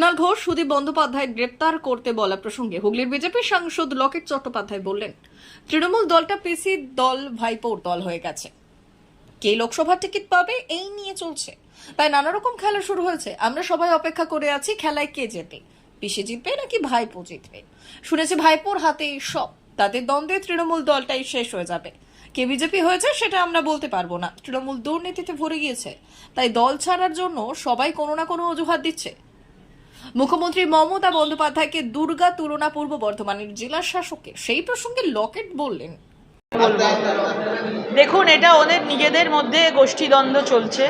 কুণাল ঘোষ, সুদীপ বন্দ্যোপাধ্যায় গ্রেপ্তার করতে বলা প্রসঙ্গে হুগলির বিজেপি সাংসদ লকেট চট্টোপাধ্যায় বললেন, তৃণমূল দলটা পিসি দল, ভাইপোর দল হয়ে গেছে। কে লোকসভার টিকিট পাবে এই নিয়ে চলছে। তাই নানা রকম খেলা শুরু হয়েছে। আমরা সবাই অপেক্ষা করে আছি খেলায় কে জেতে। পিসি জিতবে নাকি ভাইপো জিতবে? শুনেছি ভাইপোর হাতে সব। তাদের দ্বন্দ্বে তৃণমূল দলটাই শেষ হয়ে যাবে। কে বিজেপি হয়েছে সেটা আমরা বলতে পারব না। তৃণমূল দুর্নীতিতে ভরে গিয়েছে। তাই দল ছাড়ার জন্য সবাই কোনো না কোনো অজুহাত দিচ্ছে। মুখ্যমন্ত্রী মমতা বন্দ্যোপাধ্যায়কে দুর্গা তুলনা পূর্ব বর্ধমানের জেলা শাসককে সেই প্রসঙ্গে লকেট বললেন। দেখুন, এটা ওদের নিজেদের মধ্যে গোষ্ঠীদ্বন্দ্ব চলছে।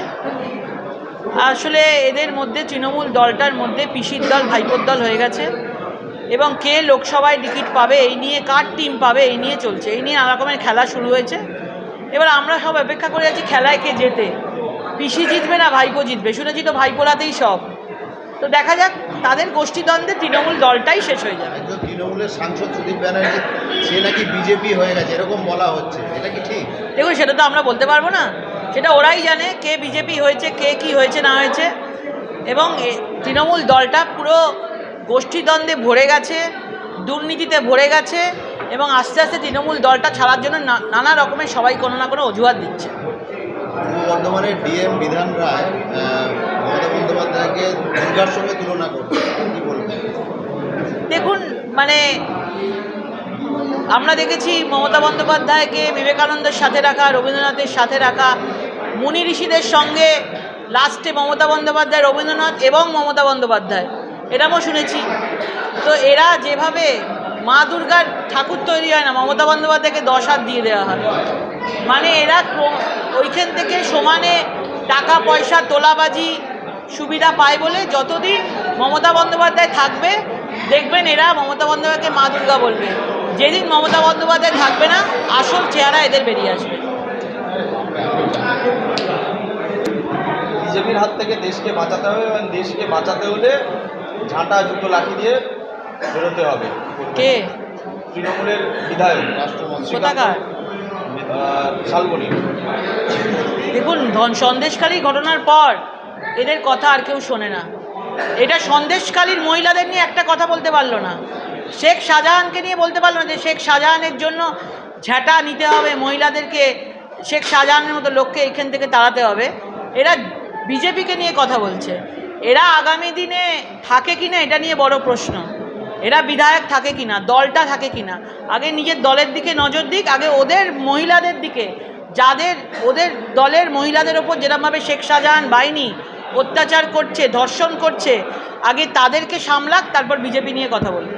আসলে এদের মধ্যে তৃণমূল দলটার মধ্যে পিসির দল, ভাইপোর দল হয়ে গেছে। এবং কে লোকসভায় টিকিট পাবে, এই নিয়ে কার টিম পাবে, এই নিয়ে চলছে। এই নিয়ে নানা রকমের খেলা শুরু হয়েছে। এবার আমরা সব অপেক্ষা করে আছি খেলায় কে জেতে। পিসি জিতবে না, ভাইপো জিতবে। শুনেছি তো ভাইপোরাতেই সব। তো দেখা যাক তাদের গোষ্ঠীদ্বন্দ্বে তৃণমূল দলটাই শেষ হয়ে যাবে। তৃণমূলের সাংসদ সুদীপ ব্যানার্জি সে নাকি বিজেপি হয়ে গেছে এরকম বলা হচ্ছে। এটা কি ঠিক? দেখুন সেটা তো আমরা বলতে পারব না। সেটা ওরাই জানে কে বিজেপি হয়েছে কে কি হয়েছে না হয়েছে। এবং এ- তৃণমূল দলটা পুরো গোষ্ঠীদ্বন্দ্বে ভরে গেছে দুর্নীতিতে ভরে গেছে এবং আস্তে আস্তে তৃণমূল দলটা ছাড়ার জন্য নানা রকমের সবাই কোনো না কোনো অজুহাত দিচ্ছে। পূর্ব বর্ধমানের ডিএম বিধান রায় দুর্গার সঙ্গে তুলনা দেখুন মানে আমরা দেখেছি মমতা বন্দ্যোপাধ্যায়কে বিবেকানন্দের সাথে রাখা, রবীন্দ্রনাথের সাথে রাখা, মুনি ঋষিদের সঙ্গে লাস্টে মমতা বন্দ্যোপাধ্যায়, রবীন্দ্রনাথ এবং মমতা বন্দ্যোপাধ্যায়। এরকমও শুনেছি। তো এরা যেভাবে মা দুর্গার ঠাকুর তৈরি হয় না, মমতা বন্দ্যোপাধ্যায়কে দশ হাত দিয়ে দেওয়া হয়। মানে এরা ওইখান থেকে সমানে টাকা পয়সা তোলাবাজি সুবিধা পায় বলে যতদিন মমতা বন্দ্যোপাধ্যায় থাকবে দেখবেন এরা মমতা বন্দ্যোপাধ্যায়কে মা দুর্গা বলবে। যেদিন মমতা বন্দ্যোপাধ্যায় থাকবে না আসল চেহারা এদের বেরিয়ে আসবে। বিজেপির হাত থেকে দেশকে বাঁচাতে হবে এবং দেশকে বাঁচাতে হলে ঝাঁটা জুতো লাঠি দিয়ে বেরোতে হবে। কে? তৃণমূলের বিধায়ক রাষ্ট্রমন্ত্রী কোথাকার? শালবনী। দেখুন ধন সন্দেশকারী ঘটনার পর এদের কথা আর কেউ শোনে না। এটা সন্দেশকালীর মহিলাদের নিয়ে একটা কথা বলতে পারল না। শেখ শাহজাহানকে নিয়ে বলতে পারল না যে শেখ শাহজাহানের জন্য ঝ্যাঁটা নিতে হবে, মহিলাদেরকে শেখ শাহজাহানের মতো লোককে এখান থেকে তাড়াতে হবে। এরা বিজেপিকে নিয়ে কথা বলছে। এরা আগামী দিনে থাকে কি না এটা নিয়ে বড় প্রশ্ন। এরা বিধায়ক থাকে কিনা দলটা থাকে কিনা আগে নিজের দলের দিকে নজর দিক, আগে ওদের মহিলাদের দিকে। যাদের, ওদের দলের মহিলাদের ওপর যেরকমভাবে শেখ শাহজাহান বাহিনী অত্যাচার করছে ধর্ষণ করছে আগে তাদেরকে সামলাক তারপর বিজেপি নিয়ে কথা বলবে।